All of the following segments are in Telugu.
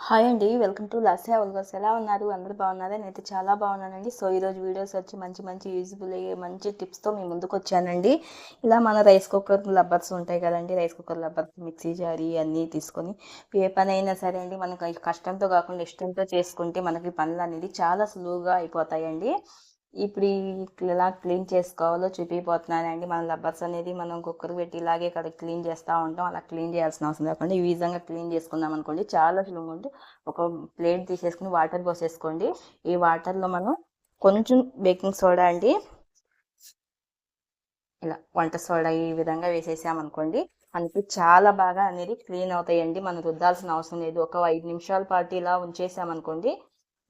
హాయ్ అండి వెల్కమ్ టు లస్సా ఉల్గస్ ఎలా ఉన్నారు? అందరూ బాగున్నారా? నేనైతే చాలా బాగున్నానండి. సో ఈరోజు వీడియోస్ వచ్చి మంచి మంచి యూజ్ఫుల్ అయ్యే మంచి టిప్స్తో మీ ముందుకు వచ్చానండి. ఇలా మన రైస్ కుక్కర్ లబ్బర్స్ ఉంటాయి కదండి. రైస్ కుక్కర్ లబ్బర్స్ మిక్సీ జారీ అన్నీ తీసుకొని ఏ పని అయినా సరే అండి మనకు కష్టంతో కాకుండా ఇష్టంతో చేసుకుంటే మనకి పనులు అనేది చాలా సులువుగా అయిపోతాయండి. ఇప్పుడు ఎలా క్లీన్ చేసుకోవాలో చూపిపోతున్నానండి. మన లబ్బర్స్ అనేది మనం కుక్కర్ పెట్టి ఇలాగే ఇక్కడ క్లీన్ చేస్తూ ఉంటాం. అలా క్లీన్ చేయాల్సిన అవసరం లేకుండా ఈ విధంగా క్లీన్ చేసుకుందాం అనుకోండి. చాలా సులువుగా ఉంటే ఒక ప్లేట్ తీసేసుకుని వాటర్ పోసేసుకోండి. ఈ వాటర్లో మనం కొంచెం బేకింగ్ సోడా అండి. ఇలా వంట సోడా ఈ విధంగా వేసేసామనుకోండి మనకి చాలా బాగా అనేది క్లీన్ అవుతాయండి. మనం రుద్దాల్సిన అవసరం లేదు. ఒక ఐదు నిమిషాల పాటు ఇలా ఉంచేసామనుకోండి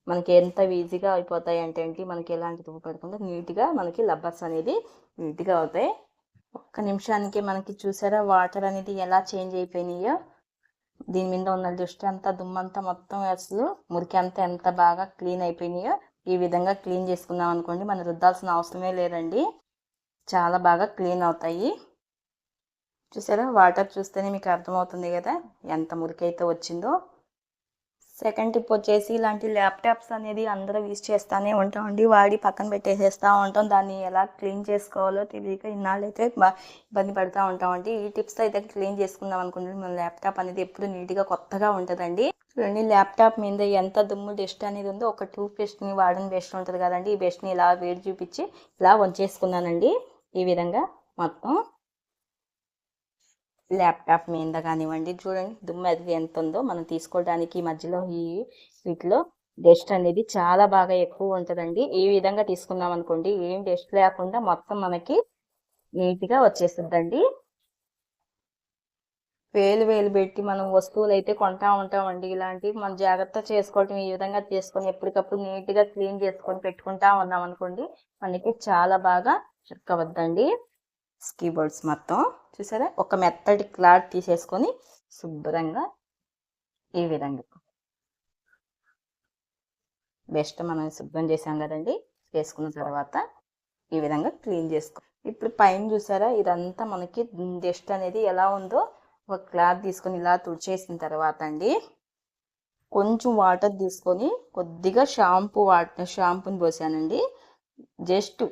మనకి ఎంత ఈజీగా అయిపోతాయి అంటే ఏంటి? మనకి ఎలాంటి తుప్పు పడకుండా నీట్గా మనకి లబ్బర్స్ అనేది నీట్గా అవుతాయి. ఒక్క నిమిషానికి మనకి చూసారా? వాటర్ అనేది ఎలా చేంజ్ అయిపోయినాయో? దీని మీద ఉన్న దృష్టి అంతా దుమ్మంతా మొత్తం అసలు మురికి అంతా ఎంత బాగా క్లీన్ అయిపోయినాయో ఈ విధంగా క్లీన్ చేసుకున్నాం అనుకోండి. మనం రుద్దాల్సిన అవసరమే లేదండి. చాలా బాగా క్లీన్ అవుతాయి. చూసారా? వాటర్ చూస్తేనే మీకు అర్థమవుతుంది కదా? ఎంత మురికి అయితే వచ్చిందో. సెకండ్ టిప్ వచ్చేసి ఇలాంటి ల్యాప్టాప్స్ అనేది అందరూ యూజ్ చేస్తూనే ఉంటామండి వాడి పక్కన పెట్టేసేస్తూ ఉంటాం. దాన్ని ఎలా క్లీన్ చేసుకోవాలో తెలియక ఇన్నాళ్ళైతే ఇబ్బంది పడుతూ ఉంటామండి ఈ టిప్స్ అయితే క్లీన్ చేసుకుందాం అనుకుంటే మన ల్యాప్టాప్ అనేది ఎప్పుడు నీట్గా కొత్తగా ఉంటుందండి. చూడండి ల్యాప్టాప్ మీద ఎంత దుమ్ము డస్ట్ అనేది ఉందో ఒక టూత్ పేస్ట్ని వాడని బెస్ట్ ఉంటుంది కదండి. ఈ బెస్ట్ని ఇలా వేడి చూపించి ఇలా వంచేసుకున్నానండి. ఈ విధంగా మొత్తం ల్యాప్టాప్ మీద కానివ్వండి చూడండి దుమ్ము అది ఎంత ఉందో మనం తీసుకోవడానికి మధ్యలో ఈ వీటిలో డస్ట్ అనేది చాలా బాగా ఎక్కువ ఉంటుందండి. ఈ విధంగా తీసుకున్నాం అనుకోండి ఏం డస్ట్ లేకుండా మొత్తం మనకి నీట్గా వచ్చేస్తుందండి. వేలు వేలు పెట్టి మనం వస్తువులు అయితే కొంటా ఉంటామండి. ఇలాంటివి మనం జాగ్రత్త చేసుకోవటం ఈ విధంగా చేసుకొని ఎప్పటికప్పుడు నీట్గా క్లీన్ చేసుకొని పెట్టుకుంటా ఉన్నాం అనుకోండి మనకి చాలా బాగా చిక్కవద్దండి స్కీబోర్డ్స్ మొత్తం. చూసారా? ఒక మెత్తటి క్లాత్ తీసేసుకొని శుభ్రంగా ఈ విధంగా. బెస్ట్ మనం శుభ్రం చేసాం కదండి. చేసుకున్న తర్వాత ఈ విధంగా క్లీన్ చేసుకో. ఇప్పుడు పైన చూసారా? ఇదంతా మనకి డస్ట్ అనేది ఎలా ఉందో ఒక క్లాత్ తీసుకొని ఇలా తుడిచేసిన తర్వాత అండి. కొంచెం వాటర్ తీసుకొని కొద్దిగా షాంపూ వాటర్ షాంపూని పోసానండి. జస్ట్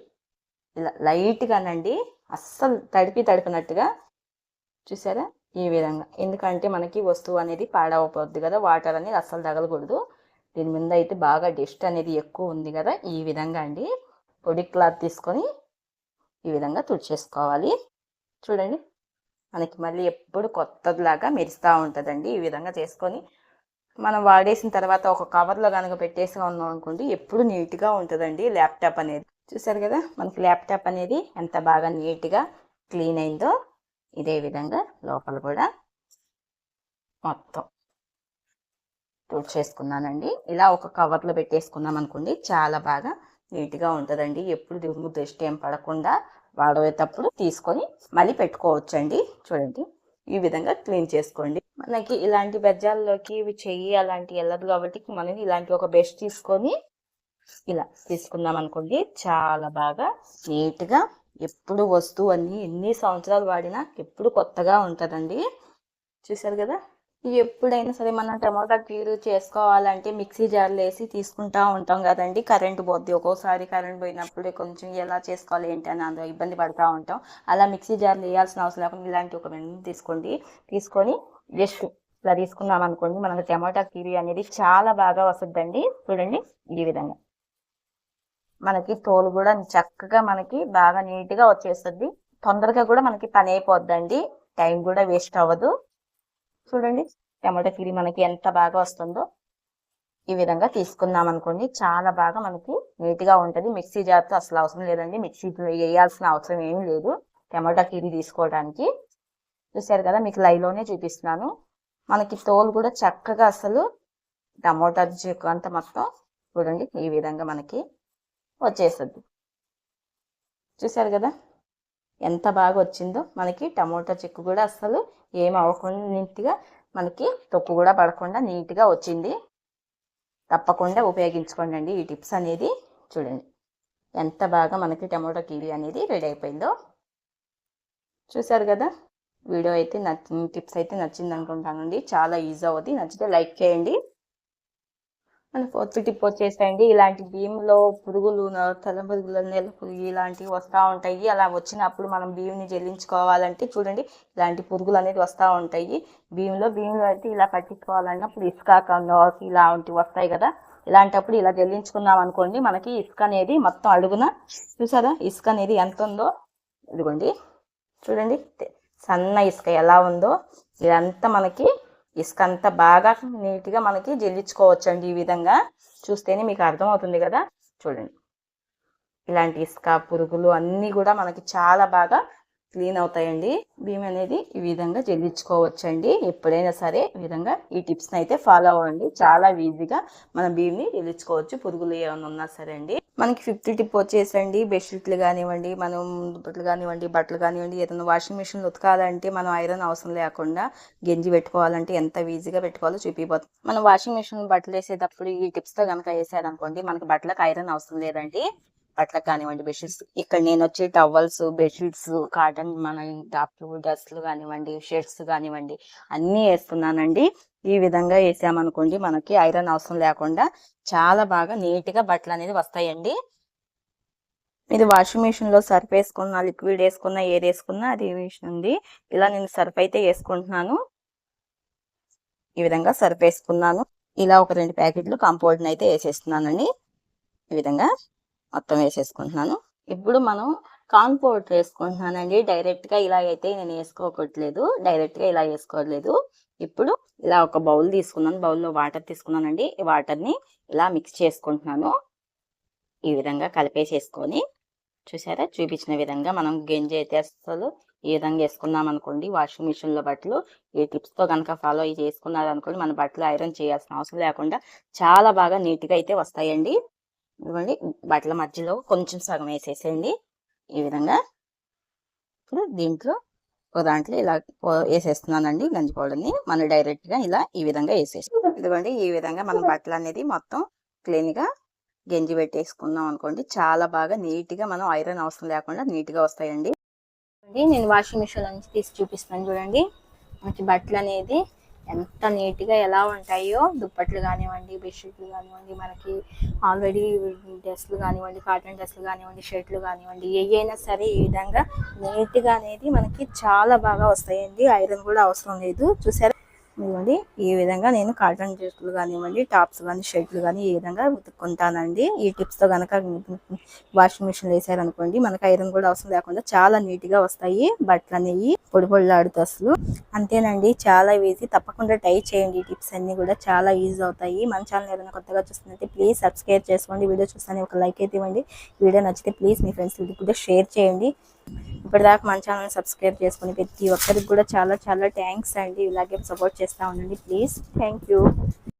ఇలా లైట్గానండి అస్సలు తడిపి తడిపినట్టుగా చూసారా? ఈ విధంగా. ఎందుకంటే మనకి వస్తువు అనేది పాడవపోద్ది కదా వాటర్ అనేది అస్సలు తగలకూడదు. దీని మీద అయితే బాగా డస్ట్ అనేది ఎక్కువ ఉంది కదా ఈ విధంగా అండి. పొడి క్లాత్ తీసుకొని ఈ విధంగా తుడిచేసుకోవాలి. చూడండి మనకి మళ్ళీ ఎప్పుడు కొత్తదిలాగా మెరుస్తూ ఉంటుందండి. ఈ విధంగా చేసుకొని మనం వాడేసిన తర్వాత ఒక కవర్లో కనుక పెట్టేసి ఉన్నాం అనుకోండి ఎప్పుడు నీట్గా ఉంటుందండి ల్యాప్టాప్ అనేది. చూసారు కదా మనకి ల్యాప్టాప్ అనేది ఎంత బాగా నీట్గా క్లీన్ అయిందో ఇదే విధంగా లోపల కూడా మొత్తం చేసుకున్నానండి ఇలా ఒక కవర్లో పెట్టేసుకున్నాం అనుకోండి చాలా బాగా నీట్గా ఉంటుందండి. ఎప్పుడు దుమ్ము దృష్టి ఏం పడకుండా వాడేటప్పుడు తీసుకొని మళ్ళీ పెట్టుకోవచ్చండి. చూడండి ఈ విధంగా క్లీన్ చేసుకోండి. మనకి ఇలాంటి బెజ్జాల్లోకి ఇవి చెయ్యి అలాంటి వెళ్ళదు కాబట్టి మనం ఇలాంటి ఒక బెస్ట్ తీసుకొని ఇలా తీసుకుందాం అనుకోండి. చాలా బాగా నీట్గా ఎప్పుడు వస్తువు అన్ని ఎన్ని సంవత్సరాలు వాడినా ఎప్పుడు కొత్తగా ఉంటుందండి. చూసారు కదా? ఎప్పుడైనా సరే మనం టమాటా కీరు చేసుకోవాలంటే మిక్సీ జార్లు వేసి తీసుకుంటా ఉంటాం కదండి. కరెంట్ పోద్ది. ఒక్కోసారి కరెంట్ పోయినప్పుడు కొంచెం ఎలా చేసుకోవాలి ఏంటి అని అందులో ఇబ్బంది పడుతూ ఉంటాం. అలా మిక్సీ జార్లు వేయాల్సిన అవసరం లేకుండా ఇలాంటి ఒక వెంట తీసుకోండి. తీసుకొని జస్ట్ ఇలా తీసుకున్నాం అనుకోండి. మనకు టమాటా కీరీ అనేది చాలా బాగా వస్తుందండి. చూడండి ఈ విధంగా. మనకి తోలు కూడా చక్కగా మనకి బాగా నీట్గా వచ్చేస్తుంది. తొందరగా కూడా మనకి పని అయిపోద్దండి. టైం కూడా వేస్ట్ అవ్వదు. చూడండి టమాటో ఫిరి మనకి ఎంత బాగా వస్తుందో. ఈ విధంగా తీసుకుందాం అనుకోండి. చాలా బాగా మనకి నీట్గా ఉంటుంది. మిక్సీ జార్తో అసలు అవసరం లేదండి. మిక్సీ వేయాల్సిన అవసరం ఏం లేదు. టమాటా కీరీ తీసుకోవడానికి. చూసారు కదా మీకు లైవ్లోనే చూపిస్తున్నాను. మనకి తోలు కూడా చక్కగా అసలు టమోటా చిక్కు అంత మొత్తం చూడండి ఈ విధంగా మనకి వచ్చేస్తుంది. చూసారు కదా? ఎంత బాగా వచ్చిందో మనకి టమోటా చిక్కు కూడా అస్సలు ఏం అవ్వకుండా నీట్గా మనకి తొక్కు కూడా పడకుండా నీట్గా వచ్చింది. తప్పకుండా ఉపయోగించుకోండి ఈ టిప్స్ అనేది. చూడండి ఎంత బాగా మనకి టమోటా కీరీ అనేది రెడీ అయిపోయిందో. చూసారు కదా? వీడియో అయితే నచ్చి టిప్స్ అయితే నచ్చింది అనుకుంటానండి చాలా ఈజీ అవుతుంది నచ్చితే లైక్ చేయండి. మన ఫోర్త్ టిప్ వచ్చేసండి ఇలాంటి బియ్యంలో పురుగులు తల పురుగులు నెల పురుగు ఇలాంటివి వస్తూ ఉంటాయి. అలా వచ్చినప్పుడు మనం బియ్యంని జల్లించుకోవాలంటే చూడండి ఇలాంటి పురుగులు అనేది వస్తూ ఉంటాయి. బియ్యంలో బియ్యంలో అయితే ఇలా పట్టించుకోవాలన్నప్పుడు ఇసుక కందోస్ ఇలాంటివి వస్తాయి కదా. ఇలాంటప్పుడు ఇలా జల్లించుకున్నాం అనుకోండి మనకి ఇసుక అనేది మొత్తం అడుగున చూసారా? ఇసుక అనేది ఎంత ఉందో ఇదిగోండి. చూడండి సన్న ఇసుక ఎలా ఉందో ఇదంతా మనకి ఇసుక అంతా బాగా నీట్గా మనకి జల్లించుకోవచ్చండి ఈ విధంగా. చూస్తేనే మీకు అర్థమవుతుంది కదా. చూడండి. ఇలాంటి ఇసుక పురుగులు అన్నీ కూడా మనకి చాలా బాగా క్లీన్ అవుతాయండి. భీమ్ అనేది ఈ విధంగా జల్లించుకోవచ్చండి. ఎప్పుడైనా సరే ఈ విధంగా ఈ టిప్స్ని అయితే ఫాలో అవ్వండి. చాలా ఈజీగా మన భీమ్ని జల్లించుకోవచ్చు. పురుగులు ఏమైనా ఉన్నా సరే అండి. మనకి ఫిఫ్త్ టిప్ వచ్చేసండి బెడ్షీట్లు కానివ్వండి మనం దుప్పట్లు కానివ్వండి బట్టలు కానివ్వండి ఏదైనా వాషింగ్ మిషన్ ఉతకాలంటే మనం ఐరన్ అవసరం లేకుండా గెంజి పెట్టుకోవాలంటే ఎంత ఈజీగా పెట్టుకోవాలో చూపిపోతుంది. మనం వాషింగ్ మిషన్ బట్టలు వేసేటప్పుడు ఈ టిప్స్తో కనుక వేసారనుకోండి మనకి బట్టలకు ఐరన్ అవసరం లేదండి. బట్టలకు కానివ్వండి బెడ్షీట్స్ ఇక్కడ నేను వచ్చి టవల్స్ బెడ్షీట్స్ కాటన్ మన టాప్లు డ్రెస్లు కానివ్వండి షర్ట్స్ కానివ్వండి అన్నీ వేస్తున్నానండి. ఈ విధంగా వేసామనుకోండి మనకి ఐరన్ అవసరం లేకుండా చాలా బాగా నీట్గా బట్టలు అనేది వస్తాయండి. ఇది వాషింగ్ మిషన్లో సర్ఫ్ వేసుకున్నా లిక్విడ్ వేసుకున్నా ఏది వేసుకున్నా అది విషయం ఉంది ఇలా నేను సర్ఫ్ అయితే వేసుకుంటున్నాను. ఈ విధంగా సర్ఫ్ వేసుకున్నాను. ఇలా ఒక రెండు ప్యాకెట్లు కంపోర్ట్ అయితే వేసేస్తున్నానండి. ఈ విధంగా మొత్తం వేసేసుకుంటున్నాను. ఇప్పుడు మనం కాంపోర్ట్ వేసుకుంటున్నానండి. డైరెక్ట్గా ఇలా అయితే నేను వేసుకోకట్లేదు. డైరెక్ట్గా ఇలా వేసుకోవట్లేదు ఇప్పుడు ఇలా ఒక బౌల్ తీసుకున్నాను. బౌల్లో వాటర్ తీసుకున్నానండి. ఈ వాటర్ని ఇలా మిక్స్ చేసుకుంటున్నాను. ఈ విధంగా కలిపేసేసుకొని చూసారా? చూపించిన విధంగా మనం గంజి అయితే అసలు ఈ విధంగా వేసుకున్నాం అనుకోండి వాషింగ్ మిషన్లో బట్టలు ఈ టిప్స్తో కనుక ఫాలో చేసుకున్నారు అనుకోండి మన బట్టలు ఐరన్ చేయాల్సిన అవసరం లేకుండా చాలా బాగా నీట్గా అయితే వస్తాయండి. ఇదిగోండి బట్టల మధ్యలో కొంచెం సగం వేసేసేయండి. ఈ విధంగా ఇప్పుడు దీంట్లో ఒక దాంట్లో ఇలా వేసేస్తున్నానండి గంజి పౌడర్ని. మనం డైరెక్ట్గా ఇలా ఈ విధంగా వేసేసి ఇదిగోండి ఈ విధంగా మనం బట్టలు అనేది మొత్తం క్లీన్గా గంజి పెట్టేసుకున్నాం అనుకోండి చాలా బాగా నీట్గా మనం ఐరన్ అవసరం లేకుండా నీట్గా వస్తాయండి. నేను వాషింగ్ మిషన్ నుంచి తీసి చూపిస్తాను చూడండి. మనకి బట్టలు అనేది ఎంత నీట్గా ఎలా ఉంటాయో దుప్పట్లు కానివ్వండి బెడ్షీట్లు కానివ్వండి మనకి ఆల్రెడీ డ్రెస్లు కానివ్వండి కాటన్ డ్రెస్లు కానివ్వండి షర్ట్లు కానివ్వండి ఏ అయినా సరే ఈ విధంగా నీట్గా అనేది మనకి చాలా బాగా వస్తాయండి. ఐరన్ కూడా అవసరం లేదు. చూసారా? ఇవ్వండి ఈ విధంగా నేను కాటన్ డ్రెస్లు కానివ్వండి టాప్స్ కానీ షర్ట్లు కానీ ఈ విధంగా ఉతుక్కుంటానండి. ఈ టిప్స్తో కనుక వాషింగ్ మిషన్ వేసారనుకోండి మనకి ఐరన్ కూడా అవసరం లేకుండా చాలా నీట్గా వస్తాయి. బట్టలు అనేవి పొడి పొడిలాడుతూ అసలు. అంతేనండి చాలా ఈజీ. తప్పకుండా ట్రై చేయండి. ఈ టిప్స్ అన్ని కూడా చాలా ఈజీ అవుతాయి. మన ఛానల్ ఏదైనా కొత్తగా చూస్తున్నట్టే ప్లీజ్ సబ్స్క్రైబ్ చేసుకోండి వీడియో చూస్తానే ఒక లైక్ అయితే ఇవ్వండి. వీడియో నచ్చితే ప్లీజ్ మీ ఫ్రెండ్స్ కూడా షేర్ చేయండి. ఇప్పటిదాకా మన ఛానల్ సబ్స్క్రైబ్ చేసుకుని ప్రతి ఒక్కరికి కూడా చాలా చాలా థ్యాంక్స్ అండి. ఇలాగే సపోర్ట్ చేస్తూ ఉండండి. Please thank you